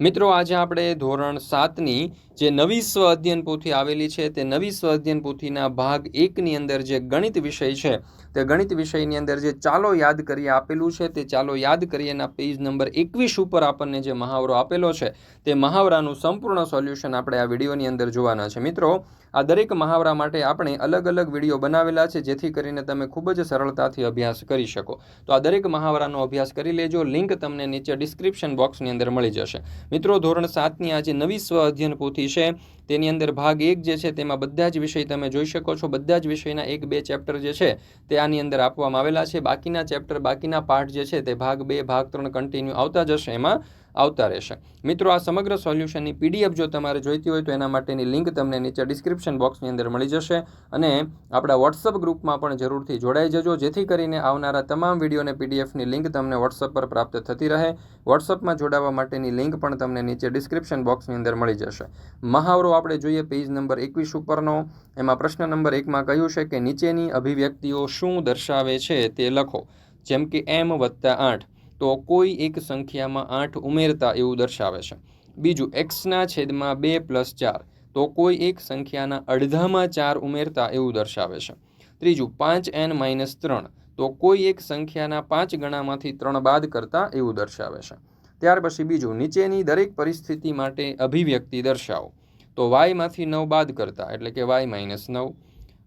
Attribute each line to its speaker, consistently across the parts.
Speaker 1: મિત્રો, આજે આપણે ધોરણ સાતની જે નવી સ્વ અધ્યયન પોથી આવેલી છે, તે નવી સ્વ અધ્યયન પોથીના ભાગ એકની અંદર જે ગણિત વિષય છે, તે ગણિત વિષયની અંદર જે ચાલો યાદ કરીએ આપેલું છે, તે ચાલો યાદ કરીએના પેજ નંબર એકવીસ ઉપર આપણને જે મહાવરો આપેલો છે, તે મહાવરાનું સંપૂર્ણ સોલ્યુશન આપણે આ વિડીયોની અંદર જોવાના છે. મિત્રો, આ દરેક મહાવરા માટે આપણે અલગ અલગ વીડિયો બનાવેલા છે, જેથી કરીને તમે ખૂબ જ સરળતાથી અભ્યાસ કરી શકો. તો આ દરેક મહાવરાનો અભ્યાસ કરી લેજો, લિંક તમને નીચે ડિસ્ક્રિપ્શન બોક્સની અંદર મળી જશે. મિત્રો, ધોરણ સાતની આ જે નવી સ્વ અધ્યયન પોથી છે. તેની અંદર ભાગ એક જે છે, તેમાં બધા જ વિષય તમે જોઈ શકો છો. બધા જ વિષયના એક બે ચેપ્ટર જે છે, તે આની અંદર આપવામાં આવેલા છે. બાકીના ચેપ્ટર, બાકીના પાર્ટ જે છે, તે ભાગ બે, ભાગ ત્રણ કન્ટિન્યુ આવતા જશે એમાં. આવતા રહેશે. મિત્રો, આ સમગ્ર સોલ્યુશનની પીડીએફ જો તમારે જોઈતી હોય તો એના માટેની લિંક તમને નીચે ડિસ્ક્રિપ્શન બોક્સની અંદર મળી જશે અને આપણા વોટ્સઅપ ગ્રુપમાં પણ જરૂરથી જોડાઈ જજો. જેથી કરીને આવનારા તમામ વિડીયોને પીડીએફની લિંક તમને વોટ્સઅપ પર પ્રાપ્ત થતી રહે. વોટ્સઅપમાં જોડાવા માટેની લિંક પણ તમને નીચે ડિસ્ક્રિપ્શન બોક્સની અંદર મળી જશે. મહાવરો, આપણે જોઈએ પેજ નંબર એકવીસ ઉપરનો. એમાં પ્રશ્ન નંબર એકમાં કહ્યું છે કે નીચેની અભિવ્યક્તિઓ શું દર્શાવે છે તે લખો. જેમ કે એમ વત્તા આઠ. તો કોઈ એક સંખ્યામાં આઠ ઉમેરતા એવું દર્શાવે છે. બીજું એક્સના છેદમાં બે પ્લસ ચાર. તો કોઈ એક સંખ્યાના અડધામાં ચાર ઉમેરતા એવું દર્શાવે છે. ત્રીજું, પાંચ એન માઇનસ ત્રણ. તો કોઈ એક સંખ્યાના પાંચ ગણામાંથી ત્રણ બાદ કરતા એવું દર્શાવે છે. ત્યાર પછી બીજું, નીચેની દરેક પરિસ્થિતિ માટે અભિવ્યક્તિ દર્શાવો. તો વાયમાંથી નવ બાદ કરતા, એટલે કે વાય માઇનસ નવ.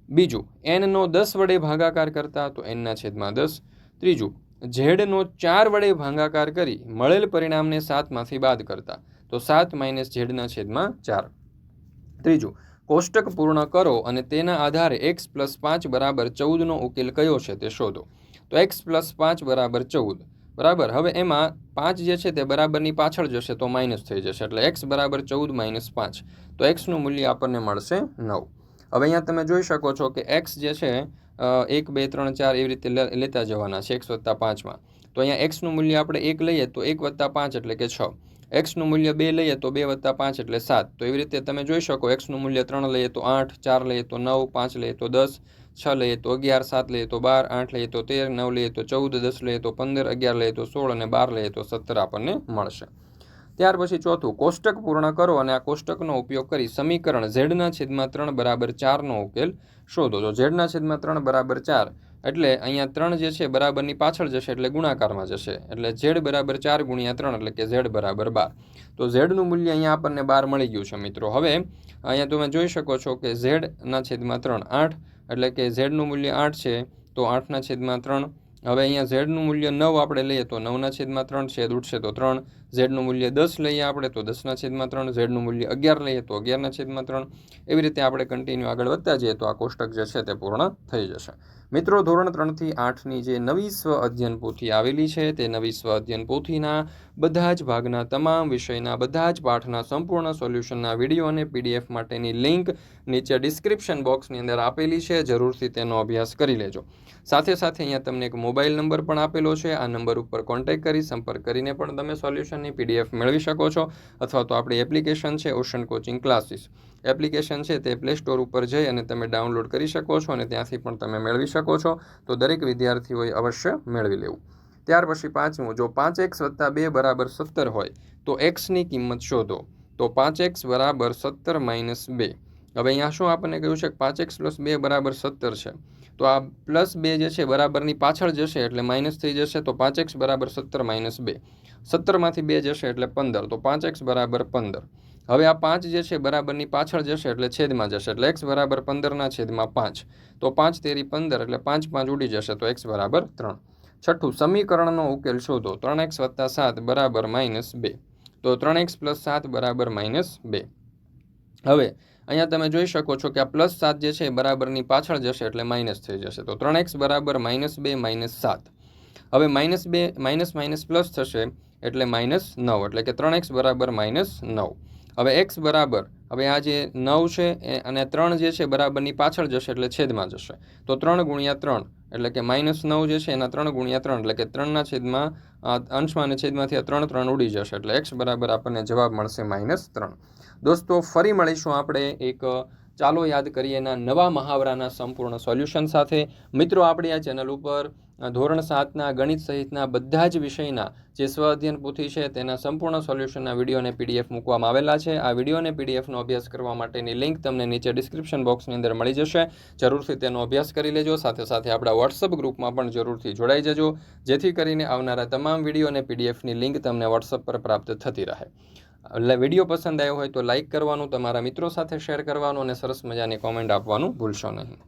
Speaker 1: બીજું એનનો દસ વડે ભાગાકાર કરતા, તો એનના છેદમાં દસ. ત્રીજું ઝેડનો ચાર વડે ભાંગાકાર કરી મળેલ પરિણામને સાતમાંથી બાદ કરતા, તો સાત માઇનસ ઝેડના છેદમાં ચાર. ત્રીજું, કોષ્ટક પૂર્ણ કરો અને તેના આધારે એક્સ પ્લસ પાંચ બરાબર ચૌદનો ઉકેલ કયો છે તે શોધો. તો એક્સ પ્લસ પાંચ બરાબર ચૌદ. બરાબર, હવે એમાં પાંચ જે છે તે બરાબરની પાછળ જશે તો માઇનસ થઈ જશે, એટલે એક્સ બરાબર ચૌદ માઇનસ પાંચ. તો એક્સનું મૂલ્ય આપણને મળશે નવ. હવે અહીંયા તમે જોઈ શકો છો કે એક્સ જે છે એક બે ત્રણ ચાર એવી રીતે લેતા જવાના છે એક્સ વત્તા પાંચમાં તો અહીંયા એક્સનું મૂલ્ય આપણે એક લઈએ તો એક વત્તા પાંચ એટલે કે છ એક્સનું મૂલ્ય બે લઈએ તો બે વત્તા પાંચ એટલે સાત તો એવી રીતે તમે જોઈ શકો એક્સનું મૂલ્ય ત્રણ લઈએ તો આઠ ચાર લઈએ તો નવ પાંચ લઈએ તો દસ છ લઈએ તો અગિયાર સાત લઈએ તો બાર આઠ લઈએ તો તેર નવ લઈએ તો ચૌદ દસ લઈએ તો પંદર અગિયાર લઈએ તો સોળ અને બાર લઈએ તો સત્તર આપણને મળશે ત્યાર પછી ચોથું, કોષ્ટક પૂર્ણ કરો અને આ કોષ્ટકનો ઉપયોગ કરી સમીકરણ ઝેડના છેદમાં ત્રણ બરાબર ચારનો ઉકેલ શોધો. જો ઝેડના છેદમાં ત્રણ બરાબર ચાર, એટલે અહીંયા ત્રણ જે છે બરાબરની પાછળ જશે એટલે ગુણાકારમાં જશે. એટલે ઝેડ બરાબર ચાર ગુણ્યા ત્રણ, એટલે કે ઝેડ બરાબર બાર. તો ઝેડનું મૂલ્ય અહીંયા આપણને બાર મળી ગયું છે મિત્રો. હવે અહીંયા તમે જોઈ શકો છો કે ઝેડના છેદમાં ત્રણ આઠ, એટલે કે ઝેડનું મૂલ્ય આઠ છે, તો આઠના છેદમાં ત્રણ હવે અહીંયા ઝેડનું મૂલ્ય નવ આપણે લઈએ તો નવના છેદમાં ત્રણ છેદ ઉઠશે તો ત્રણ. ઝેડનું મૂલ્ય દસ લઈએ આપણે તો દસના છેદમાં ત્રણ. ઝેડનું મૂલ્ય અગિયાર લઈએ તો અગિયારના છેદમાં ત્રણ. એવી રીતે આપણે કન્ટિન્યુ આગળ વધતા જઈએ તો આ કોષ્ટક જે છે તે પૂર્ણ થઈ જશે. મિત્રો, ધોરણ ત્રણથી આઠની જે નવી સ્વ અધ્યયન પોથી આવેલી છે, તે નવી સ્વ અધ્યયન પોથીના બધા જ ભાગના તમામ વિષયના બધા જ પાઠના સંપૂર્ણ સોલ્યુશનના વીડિયો અને પીડીએફ માટેની લિંક નીચે ડિસ્ક્રિપ્શન બોક્સની અંદર આપેલી છે. જરૂરથી તેનો અભ્યાસ કરી લેજો. સાથે સાથે અહીંયા તમને એક મોબાઈલ નંબર પણ આપેલો છે. આ નંબર ઉપર કોન્ટેક્ટ કરી સંપર્ક કરીને પણ તમે સોલ્યુશનની પીડીએફ મેળવી શકો છો. અથવા તો આપણી એપ્લિકેશન છે, ઓશન કોચિંગ ક્લાસીસ. એપ્લિકેશન છે તે પ્લે સ્ટોર ઉપર જઈ અને તમે ડાઉનલોડ કરી શકો છો અને ત્યાંથી પણ તમે મેળવી શકો છો. તો દરેક વિદ્યાર્થીઓએ અવશ્ય મેળવી લેવું. ત્યાર પછી પાંચમું, જો પાંચ એક્સ વત્તા બે બરાબર સત્તર હોય, તો એક્સની કિંમત શોધો. તો પાંચ એક્સ બરાબર સત્તર માઇનસ બે. હવે અહીંયા શું આપણને કહ્યું છે કે પાંચ એક્સ પ્લસ બે બરાબર સત્તર છે. તો આ પ્લસ બે જે છે બરાબરની પાછળ જશે એટલે માઇનસ થઈ જશે, તો પાંચ એક્સ બરાબર સત્તર માઇનસ બે. સત્તરમાંથી બે જશે એટલે પંદર. તો પાંચ એક્સ બરાબર પંદર. હવે આ પાંચ જે છે બરાબરની પાછળ જશે એટલે છેદમાં જશે એટલે એક્સ બરાબર પંદરના છેદમાં પાંચ. તો પાંચ તેરી પંદર એટલે પાંચ પાંચ ઉડી જશે તો એક્સ બરાબર ત્રણ. છઠ્ઠું, સમીકરણનો ઉકેલ શોધો. ત્રણ એક્સ વત્તા સાત બરાબર માઇનસ બે. તો ત્રણ એક્સ પ્લસ સાત બરાબર માઇનસ બે. હવે, અહીંયા તમે જોઈ શકો છો કે આ પ્લસ સાત જે છે બરાબરની પાછળ જશે એટલે માઇનસ થઈ જશે. તો ત્રણ એક્સ બરાબર માઇનસ બે, માઇનસ સાત. હવે માઇનસ બે, માઇનસ માઇનસ પ્લસ થશે એટલે માઇનસ નવ. એટલે કે ત્રણ એક્સ બરાબર માઇનસ નવ. હવે એક્સ બરાબર, હવે આ જે નવ છે અને ત્રણ જે છે બરાબરની પાછળ જશે એટલે છેદમાં જશે. તો ત્રણ ગુણ્યા ત્રણ, એટલે કે માઇનસ નવ જે છે એના ત્રણ ગુણ્યા ત્રણ, એટલે કે ત્રણના છેદમાં અંશમાં અને છેદમાંથી આ ત્રણ ત્રણ ઉડી જશે, એટલે એક્સ બરાબર આપણને જવાબ મળશે માઇનસ ત્રણ. દોસ્તો, ફરી મળીશું આપણે એક ચાલો યાદ કરીએ એના નવા મહાવરાના સંપૂર્ણ સોલ્યુશન સાથે. મિત્રો, આપણી આ ચેનલ ઉપર ધોરણ સાતના ગણિત સહિતના બધા જ વિષયના જે સ્વઅધ્યયન પોથી છે તેના સંપૂર્ણ સોલ્યુશનના વિડીયોને પીડીએફ મૂકવામાં આવેલા છે. આ વીડિયો અને પીડીએફનો અભ્યાસ કરવા માટેની લિંક તમને નીચે ડિસ્ક્રિપ્શન બોક્સની અંદર મળી જશે. જરૂરથી તેનો અભ્યાસ કરી લેજો. સાથે સાથે આપણા વોટ્સઅપ ગ્રુપમાં પણ જરૂરથી જોડાઈ જજો. જેથી કરીને આવનારા તમામ વીડિયો અને પીડીએફની લિંક તમને વોટ્સઅપ પર પ્રાપ્ત થતી રહે. વીડિયો પસંદ આવ્યો હોય તો લાઇક કરવાનું, તમારા મિત્રો સાથે શેર કરવાનું અને સરસ મજાની કોમેન્ટ આપવાનું ભૂલશો નહીં.